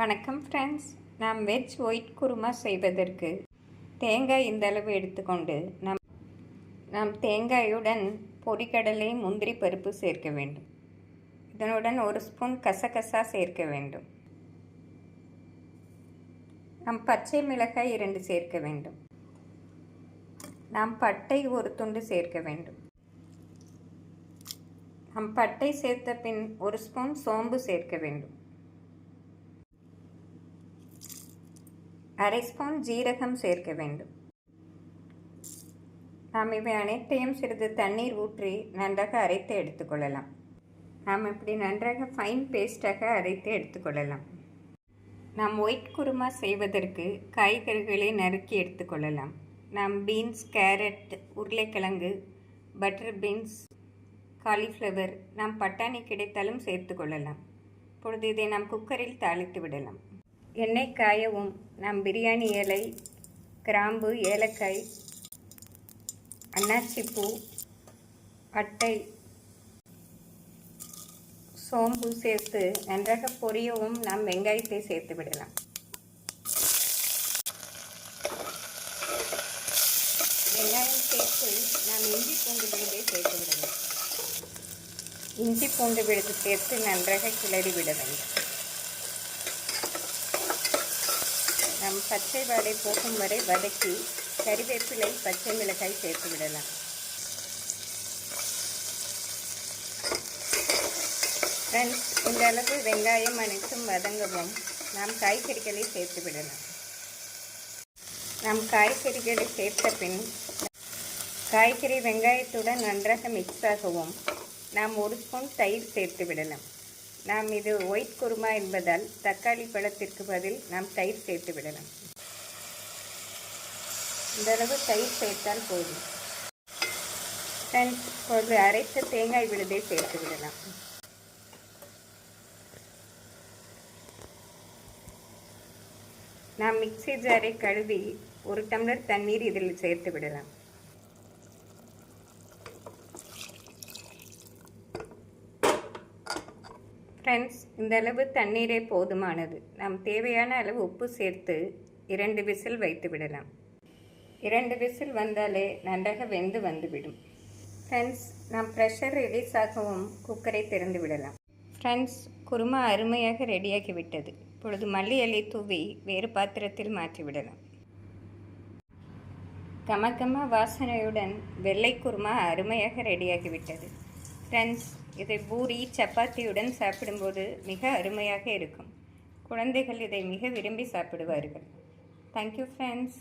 வணக்கம் ஃப்ரெண்ட்ஸ் நாம் veg white kurma செய்வதற்கு தேங்காய் இந்த அளவு எடுத்துக்கொண்டு நம் நாம் தேங்காயுடன் பொரிக்கடலை முந்திரி பருப்பு சேர்க்க வேண்டும். இதனுடன் ஒரு ஸ்பூன் கசகசா சேர்க்க வேண்டும். நாம் பச்சை மிளகாய் இரண்டு சேர்க்க வேண்டும். நாம் பட்டை ஒரு துண்டு சேர்க்க வேண்டும். நாம் பட்டை சேர்த்த பின் ஒரு ஸ்பூன் சோம்பு சேர்க்க வேண்டும். அரை ஸ்பூன் ஜீரகம் சேர்க்க வேண்டும். நாம் இவை அனைத்தையும் சிறிது தண்ணீர் ஊற்றி நன்றாக அரைத்து எடுத்துக்கொள்ளலாம் நாம் இப்படி நன்றாக ஃபைன் பேஸ்டாக அரைத்து எடுத்துக்கொள்ளலாம் நாம் ஒயிட் குருமா செய்வதற்கு காய்கறிகளை நறுக்கி எடுத்துக்கொள்ளலாம் நாம் பீன்ஸ் கேரட் உருளைக்கிழங்கு பட்டர் பீன்ஸ் காலிஃப்ளவர் நாம் பட்டாணி கிடைத்தாலும் சேர்த்து கொள்ளலாம். இப்பொழுது இதை நாம் குக்கரில் தாளித்து விடலாம். எண்ணெய் காயவும். நாம் பிரியாணி இலை கிராம்பு ஏலக்காய் அன்னாச்சிப்பூ பட்டை சோம்பு சேர்த்து நன்றாக பொரியவும் நாம் வெங்காயத்தை சேர்த்து விடலாம். வெங்காயம் சேர்த்து நாம் இஞ்சி பூண்டு விழுதை சேர்த்து விடலாம். இஞ்சி பூண்டு விழுது சேர்த்து நன்றாக கிளறி விட வேண்டும். நம் பச்சை வாடை போகும் வரை வதக்கி கறிவேப்பிலை பச்சை மிளகாய் சேர்த்து விடலாம். ஃப்ரெண்ட்ஸ் இந்த அளவு வெங்காயம் அனைத்தும் வதங்கவும் நாம் காய்கறிகளை சேர்த்து விடலாம். நாம் காய்கறிகளை சேர்த்த பின் காய்கறி வெங்காயத்துடன் நன்றாக மிக்ஸ் ஆகவும் நாம் ஒரு ஸ்பூன் தயிர் சேர்த்து விடலாம். நாம் இது ஒயிட் குருமா என்பதால் தக்காளி பழத்திற்கு பதில் நாம் தயிர் சேர்த்து விடலாம். இந்த அளவு தயிர் சேர்த்தால் போதும். இப்போது அரைத்த தேங்காய் விழுதை சேர்த்து விடலாம். நாம் மிக்சி ஜாரை கழுவி ஒரு டம்ளர் தண்ணீர் இதில் சேர்த்து விடலாம். ஃப்ரெண்ட்ஸ் இந்த அளவு தண்ணீரே போதுமானது. நாம் தேவையான அளவு உப்பு சேர்த்து இரண்டு விசில் வைத்து விடலாம். இரண்டு விசில் வந்தாலே நன்றாக வெந்து வந்துவிடும். ஃப்ரெண்ட்ஸ் நாம் ப்ரெஷர் ரிலீஸ் ஆகவும் குக்கரை திறந்து விடலாம். ஃப்ரெண்ட்ஸ் குருமா அருமையாக ரெடியாகி விட்டது இப்பொழுது மல்லி இலை தூவி வேறு பாத்திரத்தில் மாற்றிவிடலாம் கமகம வாசனையுடன் வெள்ளை குருமா அருமையாக ரெடியாகிவிட்டது ஃப்ரெண்ட்ஸ் இதை பூரி சப்பாத்தியுடன் சாப்பிடும்போது மிக அருமையாக இருக்கும். குழந்தைகள் இதை மிக விரும்பி சாப்பிடுவார்கள். Thank you friends